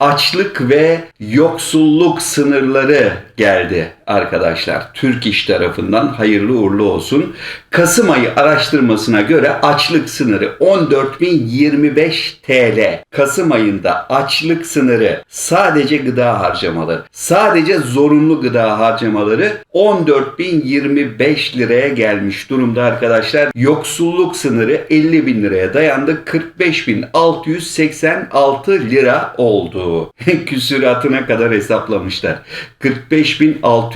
açlık ve yoksulluk sınırları geldi arkadaşlar. Türk İş tarafından hayırlı uğurlu olsun. Kasım ayı araştırmasına göre açlık sınırı 14.025 TL. Kasım ayında açlık sınırı sadece gıda harcamaları, sadece zorunlu gıda harcamaları 14.025 liraya gelmiş durumda arkadaşlar. Yoksulluk sınırı 50 bin liraya dayandı. 45.686 lira oldu. Küsüratına kadar hesaplamışlar.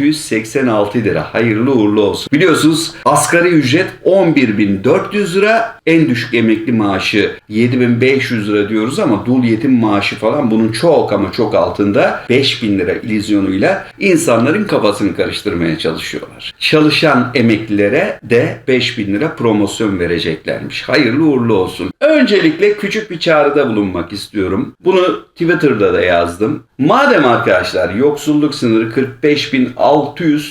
45.686 lira. Hayırlı uğurlu olsun. Biliyorsunuz asgari ücret 11.400 lira. En düşük emekli maaşı 7.500 lira diyoruz ama dul yetim maaşı falan bunun çok ama çok altında 5000 lira ilizyonuyla insanların kafasını karıştırmaya çalışıyorlar. Çalışan emeklilere de 5000 lira promosyon vereceklermiş. Hayırlı uğurlu olsun. Öncelikle küçük bir çağrıda bulunmak istiyorum. Bunu Twitter'da da yazdım. Madem arkadaşlar yoksulluk sınırı 45.600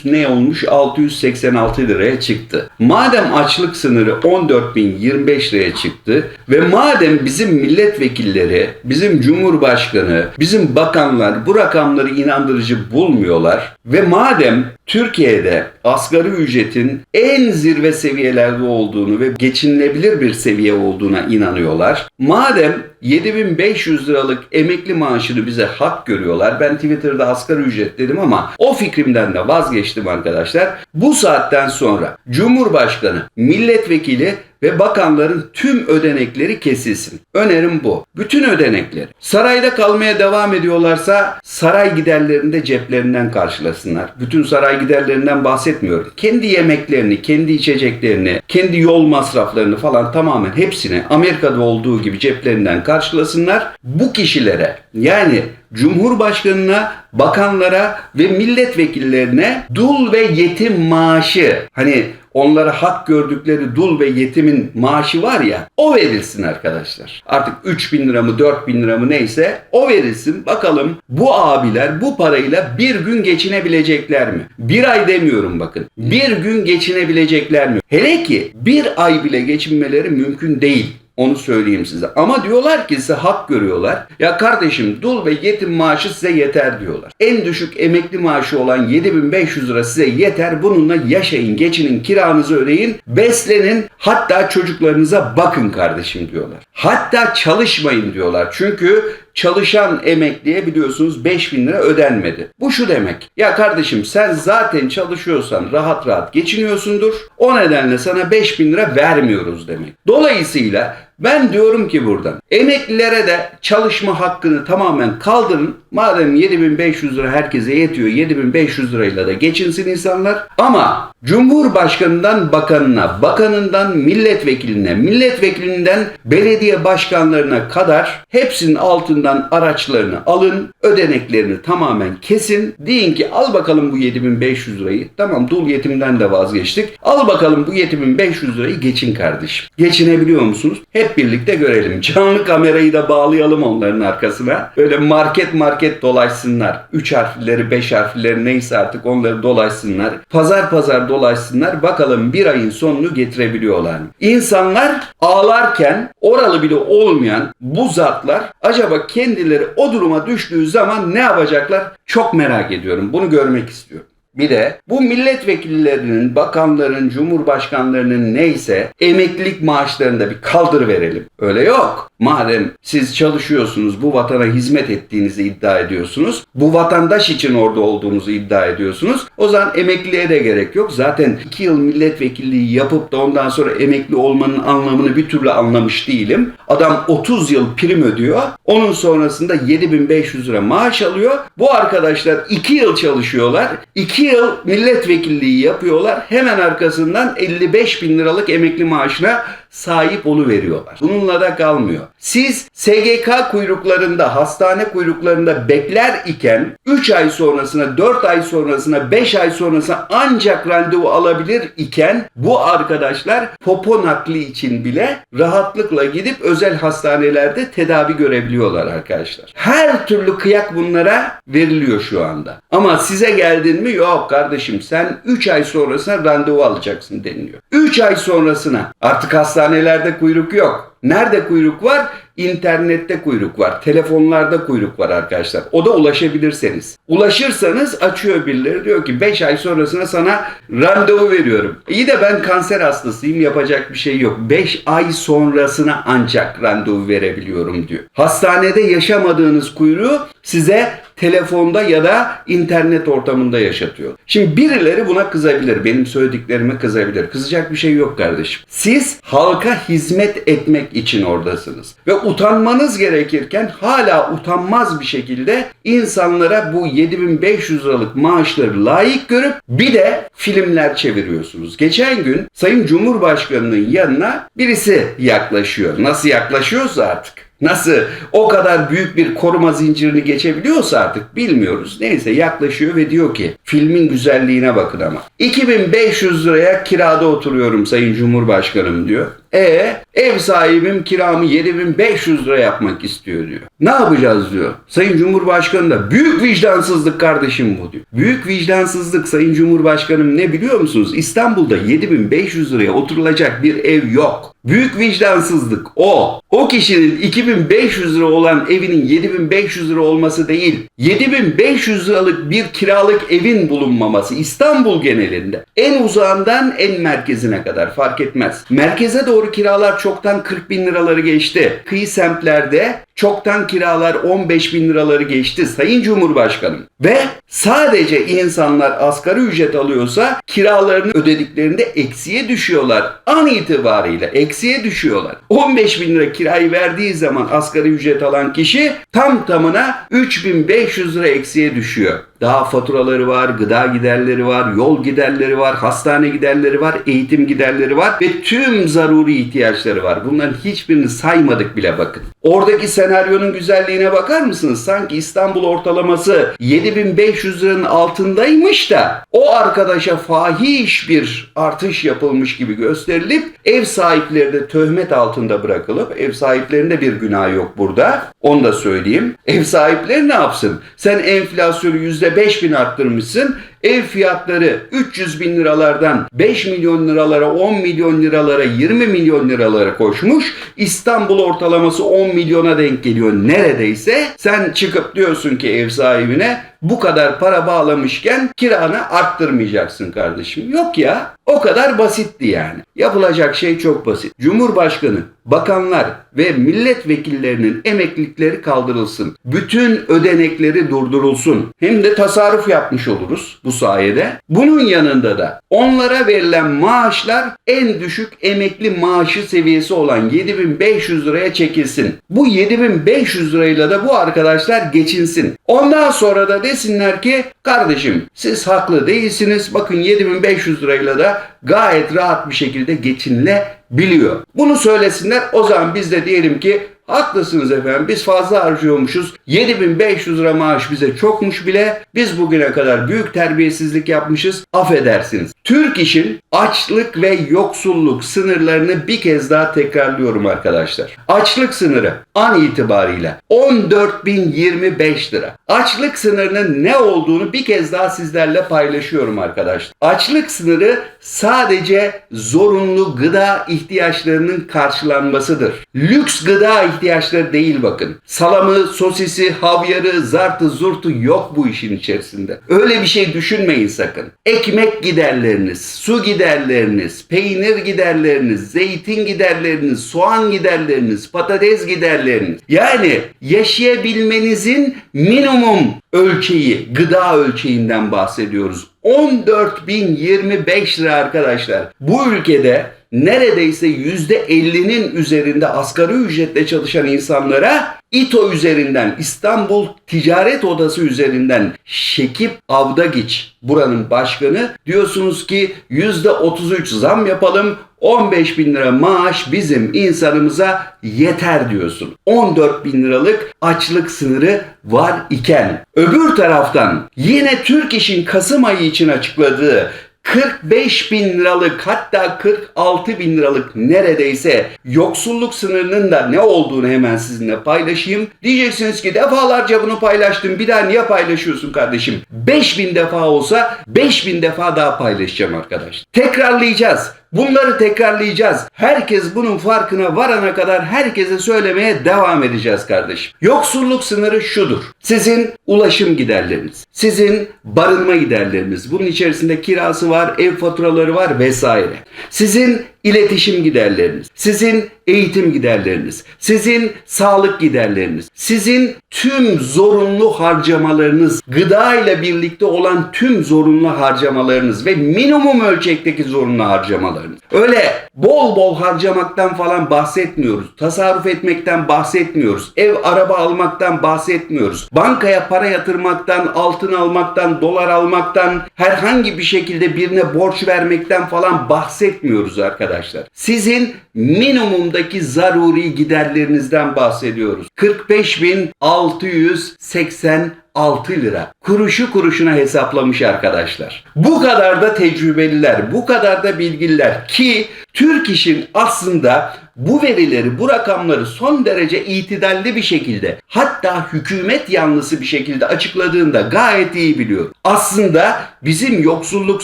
ne olmuş 686 liraya çıktı. Madem açlık sınırı 14.025 liraya çıktı ve madem bizim milletvekilleri, bizim cumhurbaşkanı, bizim bakanlar bu rakamları inandırıcı bulmuyorlar ve madem Türkiye'de asgari ücretin en zirve seviyelerde olduğunu ve geçinilebilir bir seviye olduğuna inanıyorlar. Madem 7500 liralık emekli maaşını bize hak görüyorlar. Ben Twitter'da asgari ücret dedim ama o fikrimden de vazgeçtim arkadaşlar. Bu saatten sonra Cumhurbaşkanı, milletvekili ve bakanların tüm ödenekleri kesilsin. Önerim bu. Bütün ödenekleri. Sarayda kalmaya devam ediyorlarsa saray giderlerini de ceplerinden karşılasınlar. Bütün saray giderlerinden bahsetmiyorum. Kendi yemeklerini, kendi içeceklerini, kendi yol masraflarını falan tamamen hepsini Amerika'da olduğu gibi ceplerinden karşılasınlar. Bu kişilere yani Cumhurbaşkanına, bakanlara ve milletvekillerine dul ve yetim maaşı hani onlara hak gördükleri dul ve yetimin maaşı var ya o verilsin arkadaşlar. Artık 3 bin lira mı 4 bin lira mı neyse o verilsin. Bakalım bu abiler bu parayla bir gün geçinebilecekler mi? Bir ay demiyorum bakın. Bir gün geçinebilecekler mi? Hele ki bir ay bile geçinmeleri mümkün değil. Onu söyleyeyim size. Ama diyorlar ki size hak görüyorlar. Ya kardeşim dul ve yetim maaşı size yeter diyorlar. En düşük emekli maaşı olan 7500 lira size yeter. Bununla yaşayın, geçinin, kiranızı ödeyin, beslenin. Hatta çocuklarınıza bakın kardeşim diyorlar. Hatta çalışmayın diyorlar. Çünkü çalışan emekliye biliyorsunuz 5000 lira ödenmedi. Bu şu demek. Ya kardeşim sen zaten çalışıyorsan rahat rahat geçiniyorsundur. O nedenle sana 5000 lira vermiyoruz demek. Dolayısıyla ben diyorum ki buradan emeklilere de çalışma hakkını tamamen kaldırın. Madem 7500 lira herkese yetiyor 7500 lirayla da geçinsin insanlar. Ama Cumhurbaşkanından bakanına, bakanından milletvekiline, milletvekilinden belediye başkanlarına kadar hepsinin altından araçlarını alın, ödeneklerini tamamen kesin. Deyin ki al bakalım bu 7500 lirayı. Tamam dul yetimden de vazgeçtik. Al bakalım bu 7500 lirayı geçin kardeşim. Geçinebiliyor musunuz? Hep birlikte görelim. Canlı kamerayı da bağlayalım onların arkasına. Böyle market market dolaşsınlar. 3 harfleri, 5 harfleri neyse artık onları dolaşsınlar. Pazar pazar dolaşsınlar. Bakalım bir ayın sonunu getirebiliyorlar mı? İnsanlar ağlarken oralı bile olmayan bu zatlar acaba kendileri o duruma düştüğü zaman ne yapacaklar? Çok merak ediyorum. Bunu görmek istiyorum. Bir de bu milletvekillerinin, bakanların, cumhurbaşkanlarının neyse emeklilik maaşlarını da bir kaldır verelim. Öyle yok. Madem siz çalışıyorsunuz, bu vatana hizmet ettiğinizi iddia ediyorsunuz, bu vatandaş için orada olduğunuzu iddia ediyorsunuz, o zaman emekliye de gerek yok. Zaten 2 yıl milletvekilliği yapıp da ondan sonra emekli olmanın anlamını bir türlü anlamış değilim. Adam 30 yıl prim ödüyor. Onun sonrasında 7500 lira maaş alıyor. Bu arkadaşlar 2 yıl çalışıyorlar. 2 yıl milletvekilliği yapıyorlar. Hemen arkasından 55 bin liralık emekli maaşına sahip veriyorlar. Bununla da kalmıyor. Siz SGK kuyruklarında, hastane kuyruklarında bekler iken 3 ay sonrasına, 4 ay sonrasına, 5 ay sonrasına ancak randevu alabilir iken bu arkadaşlar popo nakli için bile rahatlıkla gidip özel hastanelerde tedavi görebiliyorlar arkadaşlar. Her türlü kıyak bunlara veriliyor şu anda. Ama size geldin mi? Yok kardeşim sen 3 ay sonrasına randevu alacaksın deniliyor. 3 ay sonrasına artık hastane hastanelerde kuyruk yok. Nerede kuyruk var? internette kuyruk var, telefonlarda kuyruk var arkadaşlar. O da ulaşabilirseniz. Ulaşırsanız açıyor birileri diyor ki 5 ay sonrasına sana randevu veriyorum. İyi de ben kanser hastasıyım yapacak bir şey yok. 5 ay sonrasına ancak randevu verebiliyorum diyor. Hastanede yaşamadığınız kuyruğu size telefonda ya da internet ortamında yaşatıyor. Şimdi birileri buna kızabilir. Benim söylediklerime kızabilir. Kızacak bir şey yok kardeşim. Siz halka hizmet etmek için oradasınız. Ve utanmanız gerekirken hala utanmaz bir şekilde insanlara bu 7500 liralık maaşları layık görüp bir de filmler çeviriyorsunuz. Geçen gün Sayın Cumhurbaşkanı'nın yanına birisi yaklaşıyor. Nasıl yaklaşıyorsa artık. Nasıl o kadar büyük bir koruma zincirini geçebiliyorsa artık bilmiyoruz. Neyse yaklaşıyor ve diyor ki filmin güzelliğine bakın ama. 2500 liraya kirada oturuyorum Sayın Cumhurbaşkanım diyor. E ev sahibim kiramı 7500 lira yapmak istiyor diyor. Ne yapacağız diyor. Sayın Cumhurbaşkanı da büyük vicdansızlık kardeşim bu diyor. Büyük vicdansızlık Sayın Cumhurbaşkanım ne biliyor musunuz? İstanbul'da 7500 liraya oturulacak bir ev yok. Büyük vicdansızlık o. O kişinin 2500 lira olan evinin 7500 lira olması değil. 7500 liralık bir kiralık evin bulunmaması İstanbul genelinde. En uzağından en merkezine kadar fark etmez. Merkeze doğru kiralar çoktan 40 bin liraları geçti. Kıyı semtlerde çoktan kiralar 15 bin liraları geçti Sayın Cumhurbaşkanım. Ve sadece insanlar asgari ücret alıyorsa kiralarını ödediklerinde eksiye düşüyorlar. An itibariyle eksiye düşüyorlar. 15 bin lira kirayı verdiği zaman asgari ücret alan kişi tam tamına 3500 lira eksiye düşüyor. Daha faturaları var, gıda giderleri var, yol giderleri var, hastane giderleri var, eğitim giderleri var ve tüm zaruri ihtiyaçları var. Bunların hiçbirini saymadık bile bakın. Oradaki senaryonun güzelliğine bakar mısınız? Sanki İstanbul ortalaması 7500 liranın altındaymış da o arkadaşa fahiş bir artış yapılmış gibi gösterilip ev sahipleri de töhmet altında bırakılıp ev sahiplerinde bir günah yok burada. Onu da söyleyeyim. Ev sahipleri ne yapsın? Sen enflasyonu %5 bin arttırmışsın. Ev fiyatları 300 bin liralardan 5 milyon liralara, 10 milyon liralara, 20 milyon liralara koşmuş. İstanbul ortalaması 10 milyona denk geliyor neredeyse. Sen çıkıp diyorsun ki ev sahibine bu kadar para bağlamışken kiranı arttırmayacaksın kardeşim. Yok ya. O kadar basitti yani. Yapılacak şey çok basit. Cumhurbaşkanı, bakanlar ve milletvekillerinin emeklilikleri kaldırılsın. Bütün ödenekleri durdurulsun. Hem de tasarruf yapmış oluruz bu sayede. Bunun yanında da onlara verilen maaşlar en düşük emekli maaşı seviyesi olan 7500 liraya çekilsin. Bu 7500 lirayla da bu arkadaşlar geçinsin. Ondan sonra da desinler ki kardeşim siz haklı değilsiniz. Bakın 7500 lirayla da gayet rahat bir şekilde geçinilebiliyor. Bunu söylesinler o zaman biz de diyelim ki Haklısınız efendim biz fazla harcıyormuşuz. 7500 lira maaş bize çokmuş bile. Biz bugüne kadar büyük terbiyesizlik yapmışız. Affedersiniz. Türk işin açlık ve yoksulluk sınırlarını bir kez daha tekrarlıyorum arkadaşlar. Açlık sınırı an itibariyle 14.025 lira. Açlık sınırının ne olduğunu bir kez daha sizlerle paylaşıyorum arkadaşlar. Açlık sınırı sadece zorunlu gıda ihtiyaçlarının karşılanmasıdır. Lüks gıda ihtiyaçları değil bakın. Salamı, sosisi, havyarı, zartı, zurtu yok bu işin içerisinde. Öyle bir şey düşünmeyin sakın. Ekmek giderleriniz, su giderleriniz, peynir giderleriniz, zeytin giderleriniz, soğan giderleriniz, patates giderleriniz. Yani yaşayabilmenizin minimum ölçeği, gıda ölçeğinden bahsediyoruz. 14.025 lira arkadaşlar. Bu ülkede neredeyse %50'nin üzerinde asgari ücretle çalışan insanlara İTO üzerinden İstanbul Ticaret Odası üzerinden Şekip Avdagiç buranın başkanı diyorsunuz ki %33 zam yapalım 15 bin lira maaş bizim insanımıza yeter diyorsun. 14 bin liralık açlık sınırı var iken öbür taraftan yine Türk İş'in Kasım ayı için açıkladığı 45 bin liralık hatta 46 bin liralık neredeyse yoksulluk sınırının da ne olduğunu hemen sizinle paylaşayım. Diyeceksiniz ki defalarca bunu paylaştım bir daha niye paylaşıyorsun kardeşim? 5 bin defa olsa 5 bin defa daha paylaşacağım arkadaş. Tekrarlayacağız. Bunları tekrarlayacağız. Herkes bunun farkına varana kadar herkese söylemeye devam edeceğiz kardeşim. Yoksulluk sınırı şudur. Sizin ulaşım giderleriniz, sizin barınma giderleriniz, bunun içerisinde kirası var, ev faturaları var vesaire. Sizin iletişim giderleriniz, sizin eğitim giderleriniz, sizin sağlık giderleriniz, sizin tüm zorunlu harcamalarınız, gıda ile birlikte olan tüm zorunlu harcamalarınız ve minimum ölçekteki zorunlu harcamalarınız. Öyle bol bol harcamaktan falan bahsetmiyoruz. Tasarruf etmekten bahsetmiyoruz. Ev, araba almaktan bahsetmiyoruz. Bankaya para yatırmaktan, altın almaktan, dolar almaktan, herhangi bir şekilde birine borç vermekten falan bahsetmiyoruz arkadaşlar. Sizin minimumdaki zaruri giderlerinizden bahsediyoruz. 45.686 lira. Kuruşu kuruşuna hesaplamış arkadaşlar. Bu kadar da tecrübeliler, bu kadar da bilgililer ki Türk İş'in aslında bu verileri, bu rakamları son derece itidalli bir şekilde hatta hükümet yanlısı bir şekilde açıkladığında gayet iyi biliyor. Aslında bizim yoksulluk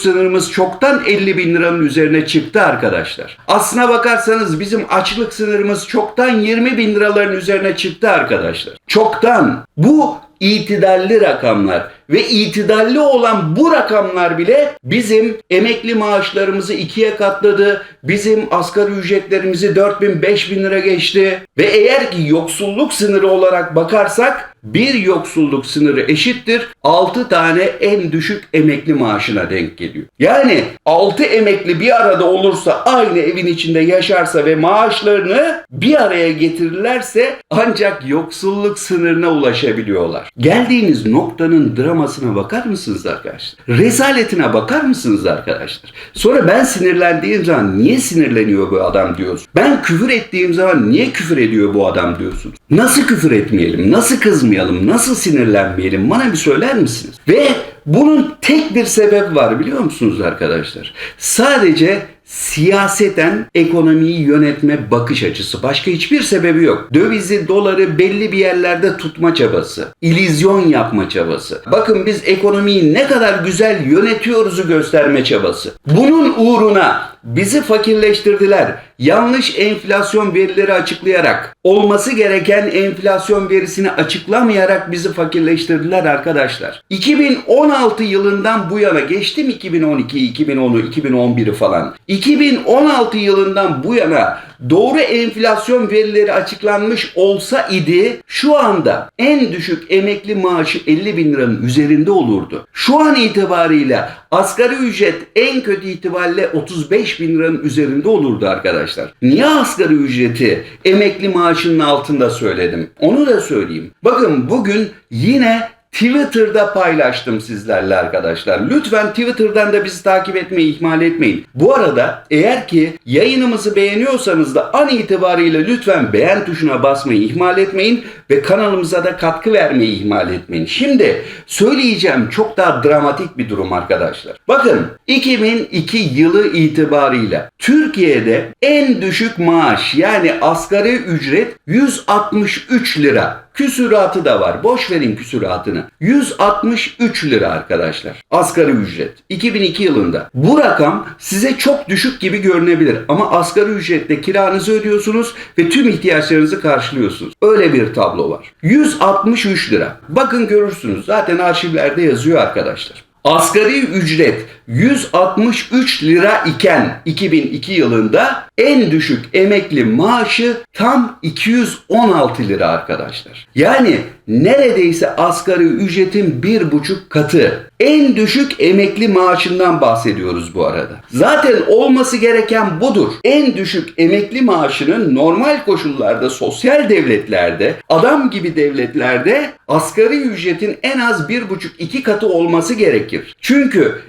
sınırımız çoktan 50 bin liranın üzerine çıktı arkadaşlar. Aslına bakarsanız bizim açlık sınırımız çoktan 20 bin liraların üzerine çıktı arkadaşlar. Çoktan. Bu itidalli rakamlar ve itidalli olan bu rakamlar bile bizim emekli maaşlarımızı ikiye katladı. Bizim asgari ücretlerimizi 4 bin 5 bin lira geçti. Ve eğer ki yoksulluk sınırı olarak bakarsak bir yoksulluk sınırı eşittir 6 tane en düşük emekli maaşına denk geliyor. Yani 6 emekli bir arada olursa aynı evin içinde yaşarsa ve maaşlarını bir araya getirirlerse ancak yoksulluk sınırına ulaşabiliyorlar. Geldiğiniz noktanın dramasına bakar mısınız arkadaşlar? Rezaletine bakar mısınız arkadaşlar? Sonra ben sinirlendiğim zaman niye sinirleniyor bu adam diyoruz. Ben küfür ettiğim zaman niye küfür ediyor bu adam diyorsunuz. Nasıl küfür etmeyelim? Nasıl kızmayalım? Nasıl sinirlenmeyelim? Bana bir söyler misiniz? Ve bunun tek bir sebebi var biliyor musunuz arkadaşlar? Sadece siyaseten ekonomiyi yönetme bakış açısı. Başka hiçbir sebebi yok. Dövizi, doları belli bir yerlerde tutma çabası. İllüzyon yapma çabası. Bakın biz ekonomiyi ne kadar güzel yönetiyoruzu gösterme çabası. Bunun uğruna bizi fakirleştirdiler. Yanlış enflasyon verileri açıklayarak, olması gereken enflasyon verisini açıklamayarak bizi fakirleştirdiler arkadaşlar. 2016 yılından bu yana geçtim 2012, 2010'u, 2011'i falan. 2016 yılından bu yana doğru enflasyon verileri açıklanmış olsa idi şu anda en düşük emekli maaşı 50 bin liranın üzerinde olurdu. Şu an itibarıyla asgari ücret en kötü itibariyle 35 bin liranın üzerinde olurdu arkadaşlar. Niye asgari ücreti emekli maaşının altında söyledim? Onu da söyleyeyim. Bakın bugün yine Twitter'da paylaştım sizlerle arkadaşlar. Lütfen Twitter'dan da bizi takip etmeyi ihmal etmeyin. Bu arada eğer ki yayınımızı beğeniyorsanız da an itibariyle lütfen beğen tuşuna basmayı ihmal etmeyin ve kanalımıza da katkı vermeyi ihmal etmeyin. Şimdi söyleyeceğim çok daha dramatik bir durum arkadaşlar. Bakın 2002 yılı itibariyle Türkiye'de en düşük maaş yani asgari ücret 163 lira. Küsuratı da var. Boş verin küsuratını. 163 lira arkadaşlar. Asgari ücret. 2002 yılında. Bu rakam size çok düşük gibi görünebilir. Ama asgari ücretle kiranızı ödüyorsunuz ve tüm ihtiyaçlarınızı karşılıyorsunuz. Öyle bir tablo var. 163 lira. Bakın görürsünüz. Zaten arşivlerde yazıyor arkadaşlar. Asgari ücret 163 lira iken 2002 yılında en düşük emekli maaşı tam 216 lira arkadaşlar. Yani neredeyse asgari ücretin bir buçuk katı. En düşük emekli maaşından bahsediyoruz bu arada. Zaten olması gereken budur. En düşük emekli maaşının normal koşullarda sosyal devletlerde, adam gibi devletlerde asgari ücretin en az bir buçuk iki katı olması gerekir. Çünkü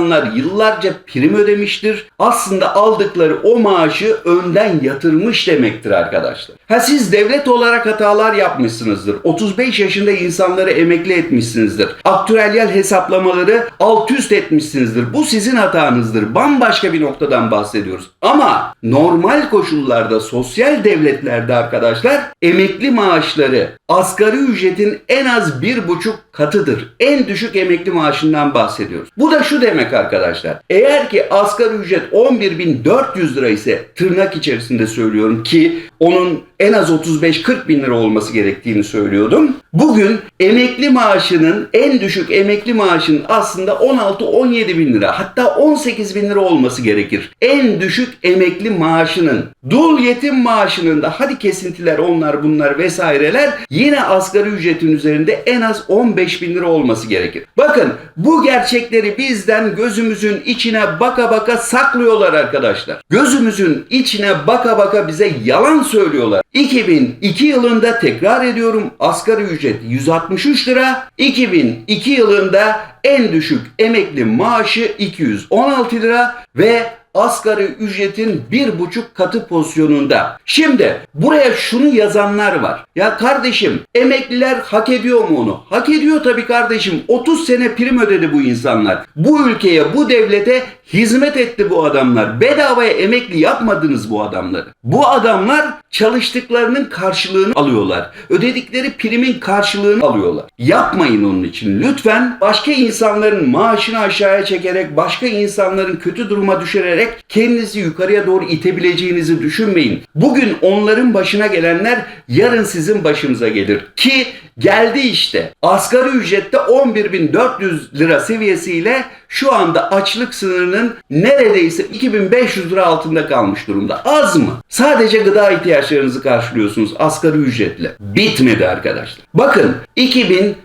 insanlar yıllarca prim ödemiştir. Aslında aldıkları o maaşı önden yatırmış demektir arkadaşlar. Ha siz devlet olarak hatalar yapmışsınızdır. 35 yaşında insanları emekli etmişsinizdir. Aktüelyel hesaplamaları alt üst etmişsinizdir. Bu sizin hatanızdır. Bambaşka bir noktadan bahsediyoruz. Ama normal koşullarda sosyal devletlerde arkadaşlar emekli maaşları asgari ücretin en az bir buçuk katıdır. En düşük emekli maaşından bahsediyoruz. Bu da şu demek arkadaşlar? Eğer ki asgari ücret 11.400 lira ise tırnak içerisinde söylüyorum ki onun en az 35-40 bin lira olması gerektiğini söylüyordum. Bugün emekli maaşının en düşük emekli maaşının aslında 16-17 bin lira hatta 18 bin lira olması gerekir. En düşük emekli maaşının dul yetim maaşının da hadi kesintiler onlar bunlar vesaireler yine asgari ücretin üzerinde en az 15 bin lira olması gerekir. Bakın bu gerçekleri bizden gözümüzün içine baka baka saklıyorlar arkadaşlar. Gözümüzün içine baka baka bize yalan söylüyorlar. 2002 yılında tekrar ediyorum asgari ücret 163 lira. 2002 yılında en düşük emekli maaşı 216 lira ve asgari ücretin bir buçuk katı pozisyonunda. Şimdi buraya şunu yazanlar var. Ya kardeşim emekliler hak ediyor mu onu? Hak ediyor tabii kardeşim. 30 sene prim ödedi bu insanlar. Bu ülkeye, bu devlete hizmet etti bu adamlar. Bedavaya emekli yapmadınız bu adamları. Bu adamlar çalıştıklarının karşılığını alıyorlar. Ödedikleri primin karşılığını alıyorlar. Yapmayın onun için. Lütfen başka insanların maaşını aşağıya çekerek, başka insanların kötü duruma düşürerek kendinizi yukarıya doğru itebileceğinizi düşünmeyin. Bugün onların başına gelenler yarın sizin başınıza gelir. Ki geldi işte. Asgari ücrette 11.400 lira seviyesiyle şu anda açlık sınırının neredeyse 2500 lira altında kalmış durumda. Az mı? Sadece gıda ihtiyaçlarınızı karşılıyorsunuz asgari ücretle. Bitmedi arkadaşlar. Bakın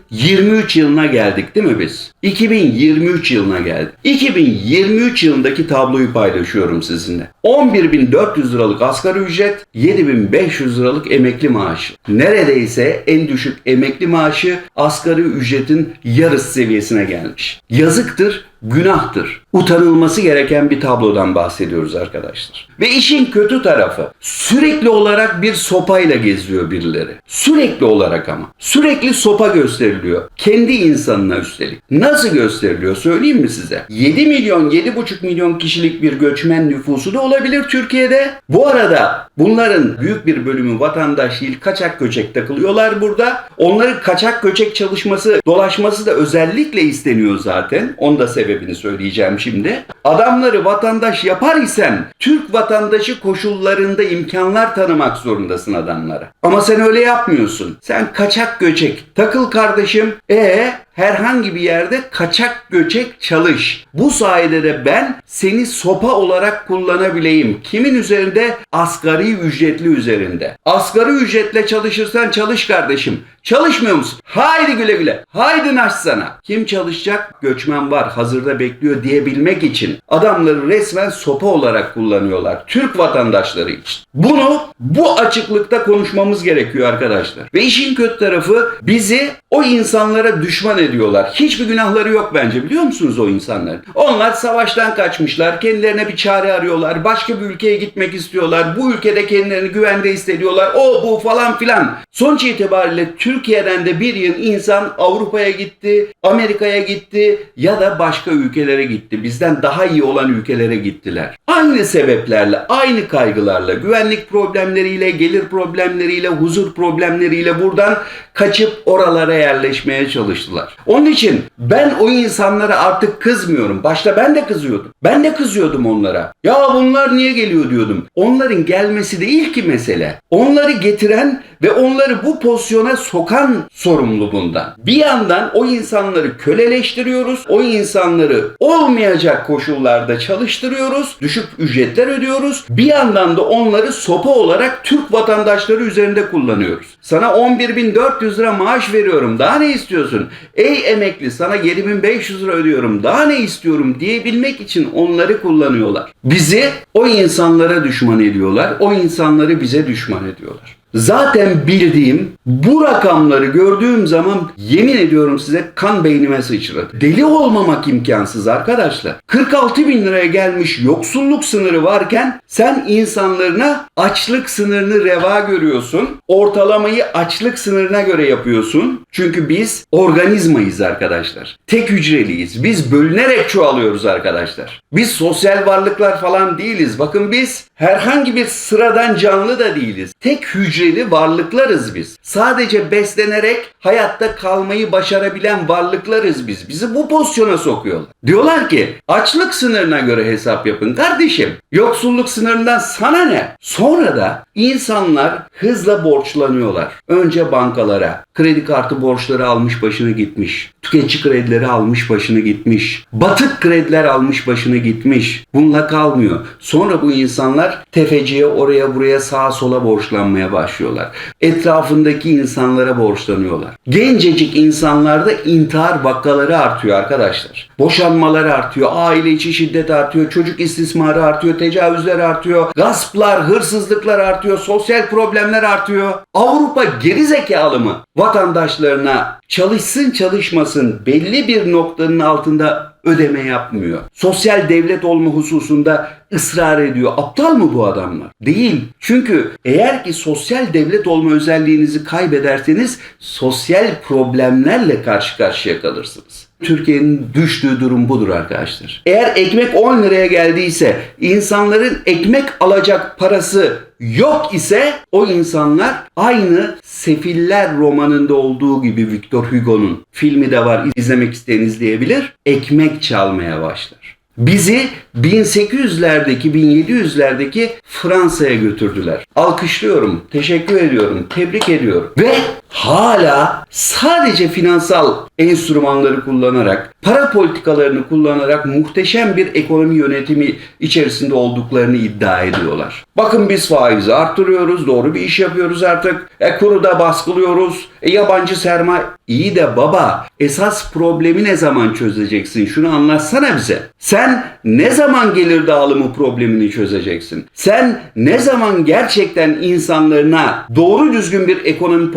2023 yılına geldik değil mi biz? 2023 yılına geldik. 2023 yılındaki tabloyu paylaşıyorum sizinle. 11.400 liralık asgari ücret, 7.500 liralık emekli maaşı. Neredeyse en düşük emekli maaşı asgari ücretin yarısı seviyesine gelmiş. Yazıktır, günahtır. Utanılması gereken bir tablodan bahsediyoruz arkadaşlar. Ve işin kötü tarafı sürekli olarak bir sopayla geziyor birileri. Sürekli olarak ama. Sürekli sopa gösteriliyor. Kendi insanına üstelik. Nasıl gösteriliyor söyleyeyim mi size? 7 milyon, 7,5 milyon kişilik bir göçmen nüfusu da olabilir Türkiye'de. Bu arada bunların büyük bir bölümü vatandaş değil kaçak göçek takılıyorlar burada. Onların kaçak göçek çalışması, dolaşması da özellikle isteniyor zaten. Onu da sebebini söyleyeceğim şimdi. Adamları vatandaş yapar isen Türk vatandaşı koşullarında imkanlar tanımak zorundasın adamlara. Ama sen öyle yapmıyorsun. Sen kaçak göçek. Takıl kardeşim. E herhangi bir yerde kaçak göçek çalış. Bu sayede de ben seni sopa olarak kullanabileyim. Kimin üzerinde? Asgari ücretli üzerinde. Asgari ücretle çalışırsan çalış kardeşim. Çalışmıyor musun? Haydi güle güle. Haydi naş sana. Kim çalışacak? Göçmen var. Hazırda bekliyor diyebilmek için. Adamları resmen sopa olarak kullanıyorlar. Türk vatandaşları için. Bunu bu açıklıkta konuşmamız gerekiyor arkadaşlar. Ve işin kötü tarafı bizi o insanlara düşman ediyorlar. Hiçbir günahları yok bence biliyor musunuz o insanların? Onlar savaştan kaçmışlar. Kendilerine bir çare arıyorlar. Başka bir ülkeye gitmek istiyorlar. Bu ülkede kendilerini güvende hissediyorlar. O bu falan filan. Sonuç itibariyle Türkiye'den de bir yıl insan Avrupa'ya gitti, Amerika'ya gitti ya da başka ülkelere gitti. Bizden daha iyi olan ülkelere gittiler. Aynı sebeplerle, aynı kaygılarla, güvenlik problemleriyle, gelir problemleriyle, huzur problemleriyle buradan kaçıp oralara yerleşmeye çalıştılar. Onun için ben o insanlara artık kızmıyorum. Başta ben de kızıyordum. Ben de kızıyordum onlara. Ya bunlar niye geliyor diyordum. Onların gelmesi değil ki mesele. Onları getiren ve onları bu pozisyona sokan sorumlu bundan. Bir yandan o insanları köleleştiriyoruz. O insanları olmayacak koşullarda çalıştırıyoruz. Düşük ücretler ödüyoruz. Bir yandan da onları sopa olarak Türk vatandaşları üzerinde kullanıyoruz. Sana 11.400 lira maaş veriyorum. Daha ne istiyorsun? Ey emekli sana 7.500 lira ödüyorum. Daha ne istiyorum diyebilmek için onları kullanıyorlar. Bizi o insanlara düşman ediyorlar. O insanları bize düşman ediyorlar. Zaten bildiğim bu rakamları gördüğüm zaman yemin ediyorum size kan beynime sıçradı. Deli olmamak imkansız arkadaşlar. 46 bin liraya gelmiş yoksulluk sınırı varken sen insanlarına açlık sınırını reva görüyorsun. Ortalamayı açlık sınırına göre yapıyorsun. Çünkü biz organizmayız arkadaşlar. Tek hücreliyiz. Biz bölünerek çoğalıyoruz arkadaşlar. Biz sosyal varlıklar falan değiliz. Bakın biz herhangi bir sıradan canlı da değiliz. Tek hücre hücreli varlıklarız biz. Sadece beslenerek hayatta kalmayı başarabilen varlıklarız biz. Bizi bu pozisyona sokuyorlar. Diyorlar ki açlık sınırına göre hesap yapın kardeşim. Yoksulluk sınırından sana ne? Sonra da insanlar hızla borçlanıyorlar. Önce bankalara. Kredi kartı borçları almış başını gitmiş. Tüketici kredileri almış başını gitmiş. Batık krediler almış başını gitmiş. Bununla kalmıyor. Sonra bu insanlar tefeciye oraya buraya sağa sola borçlanmaya başlıyorlar. Etrafındaki insanlara borçlanıyorlar. Gencecik insanlarda intihar vakaları artıyor arkadaşlar. Boşanmalar artıyor, aile içi şiddet artıyor, çocuk istismarı artıyor, tecavüzler artıyor, gasplar, hırsızlıklar artıyor, sosyal problemler artıyor. Avrupa geri zekalı mı? Vatandaşlarına çalışsın çalışmasın belli bir noktanın altında ödeme yapmıyor. Sosyal devlet olma hususunda ısrar ediyor. Aptal mı bu adamlar? Değil. Çünkü eğer ki sosyal devlet olma özelliğinizi kaybederseniz sosyal problemlerle karşı karşıya kalırsınız. Türkiye'nin düştüğü durum budur arkadaşlar. Eğer ekmek 10 liraya geldiyse, insanların ekmek alacak parası yok ise o insanlar aynı Sefiller romanında olduğu gibi Victor Hugo'nun filmi de var izlemek isteyen izleyebilir. Ekmek çalmaya başlar. Bizi 1800'lerdeki 1700'lerdeki Fransa'ya götürdüler. Alkışlıyorum, teşekkür ediyorum, tebrik ediyorum. Ve hala sadece finansal enstrümanları kullanarak, para politikalarını kullanarak muhteşem bir ekonomi yönetimi içerisinde olduklarını iddia ediyorlar. Bakın biz faizi arttırıyoruz, doğru bir iş yapıyoruz artık. E kuru da baskılıyoruz. E yabancı sermaye. İyi de baba esas problemi ne zaman çözeceksin? Şunu anlatsana bize. Sen ne zaman gelir dağılımı problemini çözeceksin? Sen ne zaman gerçekten insanlarına doğru düzgün bir ekonomi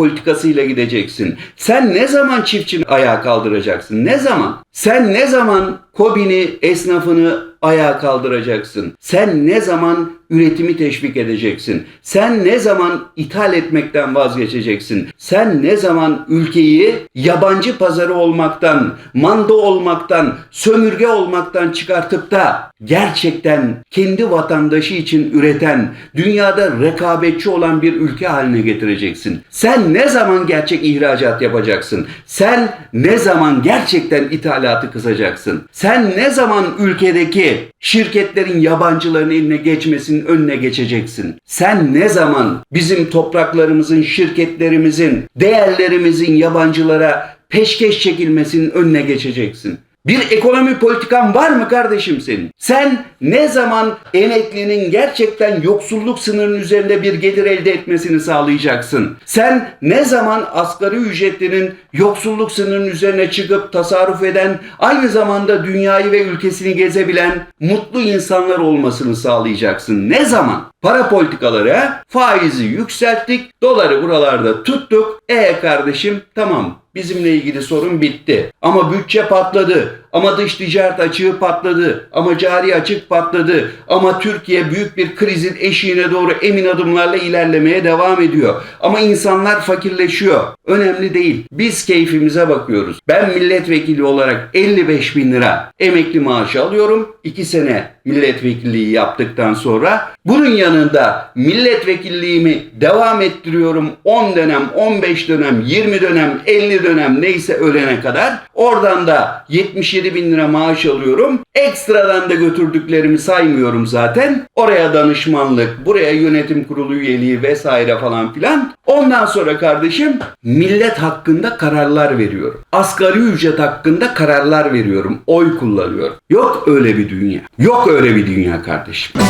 politikasıyla gideceksin? Sen ne zaman çiftçini ayağa kaldıracaksın? Ne zaman? Sen ne zaman Kobi'ni, esnafını ayağa kaldıracaksın? Sen ne zaman üretimi teşvik edeceksin? Sen ne zaman ithal etmekten vazgeçeceksin? Sen ne zaman ülkeyi yabancı pazarı olmaktan, manda olmaktan, sömürge olmaktan çıkartıp da gerçekten kendi vatandaşı için üreten, dünyada rekabetçi olan bir ülke haline getireceksin? Sen ne zaman gerçek ihracat yapacaksın? Sen ne zaman gerçekten ithalatı kısacaksın? Sen ne zaman ülkedeki şirketlerin yabancıların eline geçmesinin önüne geçeceksin? Sen ne zaman bizim topraklarımızın, şirketlerimizin, değerlerimizin yabancılara peşkeş çekilmesinin önüne geçeceksin? Bir ekonomi politikan var mı kardeşim senin? Sen ne zaman emeklinin gerçekten yoksulluk sınırının üzerinde bir gelir elde etmesini sağlayacaksın? Sen ne zaman asgari ücretlinin yoksulluk sınırının üzerine çıkıp tasarruf eden, aynı zamanda dünyayı ve ülkesini gezebilen mutlu insanlar olmasını sağlayacaksın? Ne zaman? Para politikaları faizi yükselttik, doları buralarda tuttuk. E kardeşim tamam bizimle ilgili sorun bitti. Ama bütçe patladı. Ama dış ticaret açığı patladı. Ama cari açık patladı. Ama Türkiye büyük bir krizin eşiğine doğru emin adımlarla ilerlemeye devam ediyor. Ama insanlar fakirleşiyor. Önemli değil. Biz keyfimize bakıyoruz. Ben milletvekili olarak 55 bin lira emekli maaşı alıyorum. 2 sene milletvekilliği yaptıktan sonra bunun yanında milletvekilliğimi devam ettiriyorum 10 dönem, 15 dönem, 20 dönem, 50 dönem neyse ölene kadar. Oradan da 77 bin lira maaş alıyorum. Ekstradan da götürdüklerimi saymıyorum zaten. Oraya danışmanlık, buraya yönetim kurulu üyeliği vesaire falan filan. Ondan sonra kardeşim millet hakkında kararlar veriyorum. Asgari ücret hakkında kararlar veriyorum. Oy kullanıyorum. Yok öyle bir dünya. Yok öyle bir dünya kardeşim.